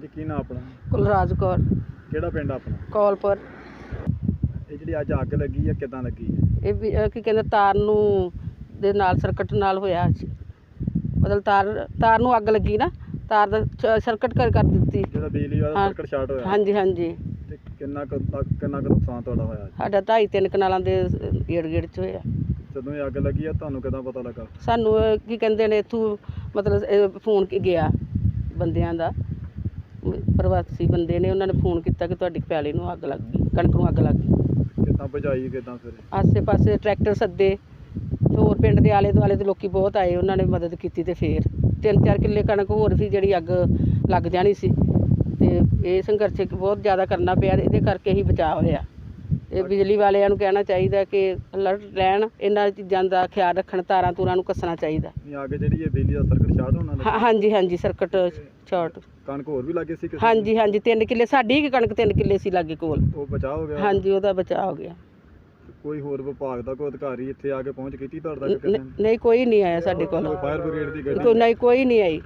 ਜੀ ਕੀ ਨਾਂ ਆਪਣਾ? ਕੁਲਰਾਜ ਕੌਰ। ਕਿਹੜਾ ਪਿੰਡ ਆਪਣਾ? ਕੌਲਪੁਰ। ਇਹ ਜਿਹੜੀ ਅੱਜ ਅੱਗ ਲੱਗੀ ਹੈ ਕਿਦਾਂ ਲੱਗੀ? ਹੈ ਇਹ ਵੀ ਅਹ ਕੀ ਕਹਿੰਦੇ ਤਾਰ ਨੂੰ ਦੇ ਨਾਲ ਸਰਕਟ ਨਾਲ ਹੋਇਆ ਸੀ। ਮਤਲਬ ਤਾਰ ਤਾਰ ਨੂੰ ਅੱਗ ਲੱਗੀ ਨਾ ਤਾਰ ਦਾ ਚ- ਸਰਕਟ ਕਰ ਕਰ ਦਿੱਤੀ। ਜਿਹੜਾ ਬਿਜਲੀ ਵਾਲਾ ਹਾਂ। ਸਰਕਟ ਸ਼ਾਰਟ ਹੋਇਆ। ਹਾਂਜੀ ਹਾਂਜੀ। ਤੇ ਕਿੰਨਾ ਕੁ ਤੱਕ- ਕਿੰਨਾ ਕੁ ਨੁਕਸਾਨ ਤੁਹਾਡਾ ਹੋਇਆ ਸਾਡਾ ਢਾਈ ਤਿੰਨ ਕਨਾਲਾਂ ਦੇ ਗੇੜ ਗੇੜ ਚ ਹੋਇਆ। ਜਦੋਂ ਇਹ ਅੱਗ ਲੱਗੀ ਹੈ ਤੁਹਾਨੂੰ ਕਿਦਾਂ ਪਤਾ ਲੱਗਾ? ਸਾਨੂੰ ਅਹ ਕੀ ਕਹਿੰਦੇ ਨੇ ਇਥੋਂ ਮਤਲਬ ਇਹ ਫੋਨ ਕੀ ਗਿਆ ਬੰਦਿਆਂ ਦਾ। ਪ੍ਰਵਾਸੀ ਬੰਦੇ ਨੇ ਉਹਨਾਂ ਨੇ ਫੋਨ ਕੀਤਾ ਕਿ ਤੁਹਾਡੀ ਪੈਲੀ ਨੂੰ ਅੱਗ ਲੱਗ ਗਈ ਕਣਕ ਨੂੰ ਅੱਗ ਲੱਗ ਗਈ। ਕਿਦਾਂ ਬੁਝਾਈ ਕਿਦਾਂ ਫਿਰ? ਆਸੇ ਪਾਸੇ ਟਰੈਕਟਰ ਸੱਦੇ ਹੋਰ ਪਿੰਡ ਦੇ ਆਲੇ ਦੁਆਲੇ ਦੇ ਲੋਕੀ ਬਹੁਤ ਆਏ ਉਹਨਾਂ ਨੇ ਮਦਦ ਕੀਤੀ ਤੇ ਫੇਰ। ਤਿੰਨ ਚਾਰ ਕਿੱਲੇ ਕਣਕ ਹੋਰ ਸੀ ਜਿਹੜੀ ਅੱਗ ਲੱਗ ਜਾਣੀ ਸੀ। ਤੇ ਇਹ ਸੰਘਰਸ਼ ਬਹੁਤ ਜ਼ਿਆਦਾ ਕਰਨਾ ਪਿਆ ਇਹਦੇ ਕਰਕੇ ਹੀ ਬਚਾਅ ਹੋਇਆ। ਇਹ ਬਿਜਲੀ ਵਾਲਿਆਂ ਨੂੰ ਕਹਿਣਾ ਚਾਹੀਦਾ ਕਿ ਅਲਰਟ ਰਹਿਣ ਇਹਨਾਂ ਚੀਜ਼ਾਂ ਦਾ ਖਿਆਲ ਰੱਖਣ ਤਾਰਾਂ ਤੂਰਾਂ ਨੂੰ ਕੱਸਣਾ ਚਾਹੀਦਾ। ਨਹੀਂ ਅੱਗ ਜਿਹੜੀ ਹੈ ਬਿਜਲੀ ਦਾ ਸਰਕਟ ਸ਼ਾਰਟ ਹੋਣਾ ਲੱਗਾ ਹਾਂ- ਹਾਂਜੀ ਹਾਂਜੀ ਸਰਕਟ ਸ਼ਾਰਟ ਕਣਕ ਹੋਰ ਵੀ ਲੱਗੇ ਸੀ ਕਿਸੇ ਹਾਂਜੀ ਹਾਂਜੀ ਤਿੰਨ ਕਿੱਲੇ ਸਾਡੀ ਹੀ ਕਣਕ ਤਿੰਨ ਕਿੱਲੇ ਸੀ ਲਾਗੇ ਕੋਲ? ਉਹ ਬਚਾਅ ਹੋ ਗਿਆ? ਹਾਂਜੀ ਉਹਦਾ ਬਚਾਅ ਹੋ ਗਿਆ। ਕੋਈ ਹੋਰ ਵਿਭਾਗ ਦਾ ਕੋਈ ਅਧਿਕਾਰੀ ਇੱਥੇ ਆ ਕੇ ਪਹੁੰਚ ਕੀਤੀ ਤੁਹਾਡਾ ਨ- ਕਿਸੇ ਨ- ਨੇ? ਨਹੀਂ ਕੋਈ ਨਹੀਂ ਆਇਆ ਸਾਡੇ ਕੋਲ। ਕੋਈ ਫਾਇਰ ਬ੍ਰਿਗੇਡ ਦੀ ਕੋਈ ਗੱਡੀ ਨਹੀਂ ਕੋਈ ਨਹੀਂ ਆਈ।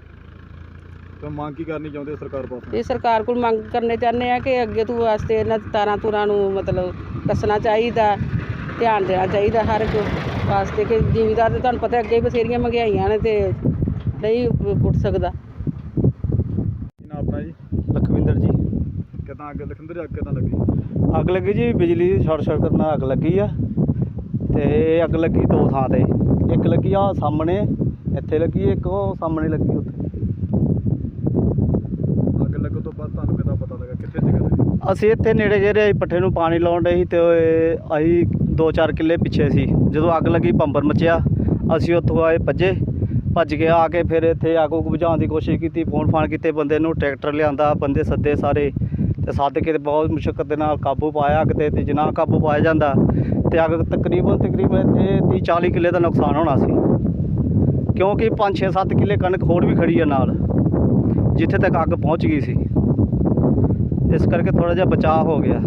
ਤਾਂ ਮੰਗ ਕੀ ਕਰਨੀ ਚਾਹੁੰਦੇ ਹੋ ਸਰਕਾਰ ਪਾਸੋਂ ਇਹ ਸਰਕਾਰ ਕੋਲ ਮੰਗ ਕਰਨੇ ਚਾਹੁੰਦੇ ਆ ਕਿ ਅੱਗੇ ਤੋਂ ਵਾਸਤੇ ਇਹਨਾਂ ਤਾਰਾਂ ਤੁਰਾਂ ਨੂੰ ਮਤਲਬ ਕੱਸਣਾ ਚਾਹੀਦਾ ਧਿਆਨ ਦੇਣਾ ਚਾਹੀਦਾ ਹਰ ਇੱਕ ਵਾਸਤੇ ਕਿ ਜ਼ਿਮੀਦਾਰ ਤੇ ਤੁਹਾਨੂੰ ਪਤਾ ਅੱਗੇ ਹੀ ਬਥੇਰੀਆਂ ਮਹਿੰਗਾਈਆਂ ਨੇ ਤੇ ਨਹੀਂ ਪੁੱਟ ਸਕਦਾ। ਨਾਂ ਆਪਣਾ ਜੀ? ਲਖਵਿੰਦਰ ਜੀ। ਕਿਦਾਂ ਅੱਗ ਲਖਿੰਦਰ ਅੱਗ ਕਿਦਾਂ ਲੱਗੀ? ਅੱਗ ਲੱਗੀ ਜੀ ਬਿਜਲੀ ਦੀ ਸ਼ਾਰਟ ਸਰਕਟ ਨਾਲ ਅੱਗ ਲੱਗੀ ਆ। ਤੇ ਇਹ ਅੱਗ ਲੱਗੀ ਦੋ ਥਾਂ ਤੇ ਇੱਕ ਲੱਗੀ ਆ ਸਾਹਮਣੇ ਇੱਥੇ ਲੱਗੀ ਇੱਕ ਉਹ ਸਾਹਮਣੇ ਲੱਗੀ ਉੱਥੇ ਅੱਗ ਲੱਗਣ ਤੋਂ ਬਾਅਦ ਤੁਹਾਨੂੰ ਕਿਦਾਂ ਪਤਾ ਲੱਗਾ ਕਿੱਥੇ ਜਗ੍ਹਾ ਤੇ ਅਸੀਂ ਇੱਥੇ ਨੇੜੇ ਜਿਹੜੇ ਪੱਠੇ ਨੂੰ ਪਾਣੀ ਲਾਉਣ ਡਏ ਸੀ ਤੇ ਅਸੀਂ 2-4 ਕਿੱਲੇ ਪਿੱਛੇ ਸੀ। ਜਦੋਂ ਅੱਗ ਲੱਗੀ, ਪੰਬਰ ਮਚਿਆ, ਅਸੀਂ ਉੱਥੋਂ ਆਏ ਭੱਜੇ, ਭੱਜ ਕੇ ਆ ਕੇ ਫਿਰ ਇੱਥੇ ਅੱਗ ਉੱਗ ਬੁਝਾਉਣ ਦੀ ਕੋਸ਼ਿਸ਼ ਕੀਤੀ ਫੋਨ ਫਾਨ ਕੀਤੇ, ਬੰਦੇ ਨੂੰ ਟਰੈਕਟਰ ਲਿਆਂਦਾ, ਬੰਦੇ ਸੱਦੇ ਸਾਰੇ, ਤੇ ਸੱਦ ਕੇ ਤੇ ਬਹੁਤ ਮੁਸ਼ਕਲ ਦੇ ਨਾਲ ਕਾਬੂ ਪਾਇਆ ਅੱਗ ਤੇ ਤੇ ਜਿੰਨਾ ਕਾਬੂ ਪਾਇਆ ਜਾਂਦਾ, ਤੇ ਅੱਗ ਤਕਰੀਬਨ ਤਕਰੀਬਨ ਇੱਥੇ 30-40 ਕਿੱਲੇ ਦਾ ਨੁਕਸਾਨ ਹੋਣਾ ਸੀ। ਕਿਉਂਕਿ 5-6-7 ਕਿੱਲੇ ਕਣਕ ਹੋਰ ਵੀ ਖੜੀ ਆ ਨਾਲ, ਜਿੱਥੇ ਤੱਕ ਅੱਗ ਪਹੁੰਚ ਗਈ ਸੀ। ਇਸ ਕਰਕੇ ਥੋੜਾ ਜਿਹਾ ਬਚਾਅ ਹੋ ਗਿਆ।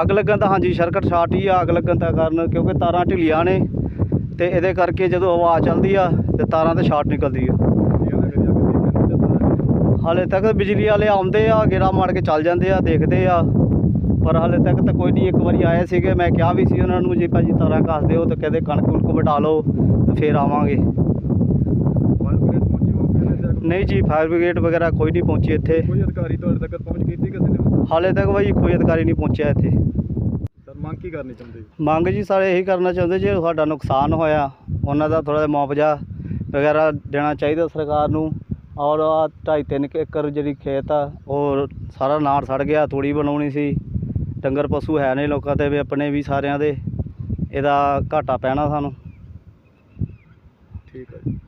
ਅੱਗ ਲੱਗਣ ਦਾ ਹਾਂਜੀ ਸਰਕਟ ਸ਼ਾਰਟ ਹੀ ਆ ਅੱਗ ਲੱਗਣ ਦਾ ਕਾਰਨ, ਕਿਉਂਕਿ ਤਾਰਾਂ ਢਿੱਲੀਆਂ ਨੇ ਤੇ ਇਹਦੇ ਕਰਕੇ ਜਦੋਂ ਹਵਾ ਚੱਲਦੀ ਆ ਤੇ ਤਾਰਾਂ ਤੇ ਸ਼ਾਰਟ ਨਿਕਲਦੀ ਆ। ਹਾਲੇ ਤੱਕ ਬਿਜਲੀ ਵਾਲੇ ਆਉਂਦੇ ਆ, ਗੇੜਾ ਮਾਰ ਕੇ ਚੱਲ ਜਾਂਦੇ ਆ, ਦੇਖਦੇ ਆ। ਪਰ ਹਾਲੇ ਤੱਕ ਤਾਂ ਕੋਈ ਨਹੀਂ ਇੱਕ ਵਾਰੀ ਆਏ ਸੀਗੇ, ਮੈਂ ਕਿਹਾ ਵੀ ਸੀ ਉਹਨਾਂ ਨੂੰ, ਜੀ ਭਾਜੀ ਤਾਰਾਂ ਘਸ ਦਿਓ ਤਾਂ ਕਹਿੰਦੇ ਕਣਕ ਕੁਣਕ ਵਟਾ ਲਓ, ਤੇ ਫੇਰ ਆਵਾਂਗੇ ਫਾਇਰ ਬ੍ਰਿਗੇਡ ਪਹੁੰਚੀ ਮੌਕੇ ਤੇ ਅੱਗ ਨਹੀਂ ਜੀ ਫਾਇਰ ਬ੍ਰਿਗੇਡ ਵਗੈਰਾ ਕੋਈ ਨਹੀਂ ਪਹੁੰਚੀ ਇੱਥੇ। ਕੋਈ ਅਧਿਕਾਰੀ ਤੁਹਾਡੇ ਤੱਕ ਪਹੁੰਚ ਕੀਤੀ ਕਿਸੇ ਨੇ? ਹਾਲੇ ਤੱਕ ਭਾਈ ਕੋਈ ਅਧਿਕਾਰੀ ਨਹੀਂ ਪਹੁੰਚਿਆ ਇੱਥੇ। ਸਰ ਮੰਗ ਕੀ ਕਰਨੀ ਚਾਹੁੰਦੇ? ਮੰਗ ਜੀ ਸਾਰੇ ਇਹੀ ਕਰਨਾ ਚਾਹੁੰਦੇ ਜੇ ਸਾਡਾ ਨੁਕਸਾਨ ਹੋਇਆ ਉਹਨਾਂ ਦਾ ਥੋੜਾ ਜਿਹਾ ਮੁਆਵਜ਼ਾ ਵਗੈਰਾ ਦੇਣਾ ਚਾਹੀਦਾ ਸਰਕਾਰ ਨੂੰ। ਔਰ ਆ ਢਾਈ ਤਿੰਨ ਕੁ ਏਕੜ ਜਿਹੜੀ ਖੇਤ ਆ ਉਹ ਸਾਰਾ ਨਾੜ ਸੜ ਗਿਆ ਤੂੜੀ ਬਣਾਉਣੀ ਸੀ। ਡੰਗਰ ਪਸ਼ੂ ਹੈ ਨੇ ਲੋਕਾਂ ਦੇ ਵੀ ਆਪਣੇ ਵੀ ਸਾਰਿਆਂ ਦੇ। ਇਹਦਾ ਘਾਟਾ ਪੈਣਾ ਸਾਨੂੰ। ਠੀਕ ਹੈ ਜੀ।